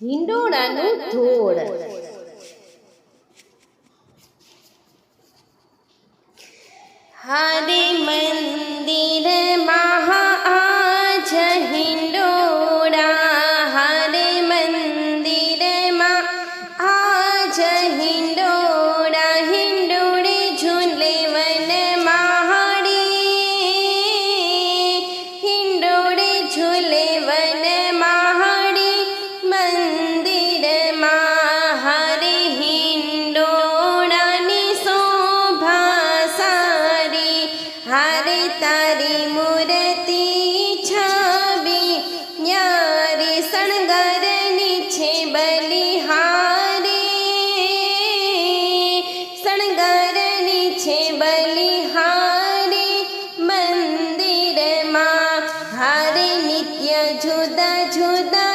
હિંડોળાનું ધોળ હરે મંદિર તારી મૂર્તિ છાબી, ન્યારે શણગારની છે બલિહારે. શણગારની છે બલિહારે મંદિરમાં હારી નિત્ય જુદા જુદા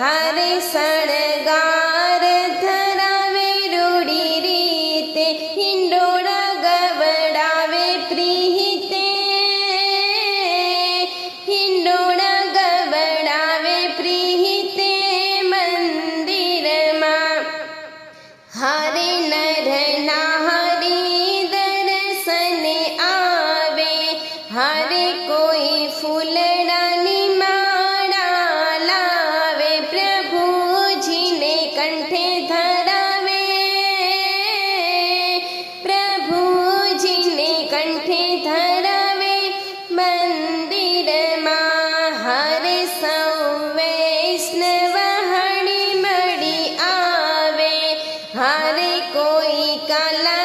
हरि सणगा Kala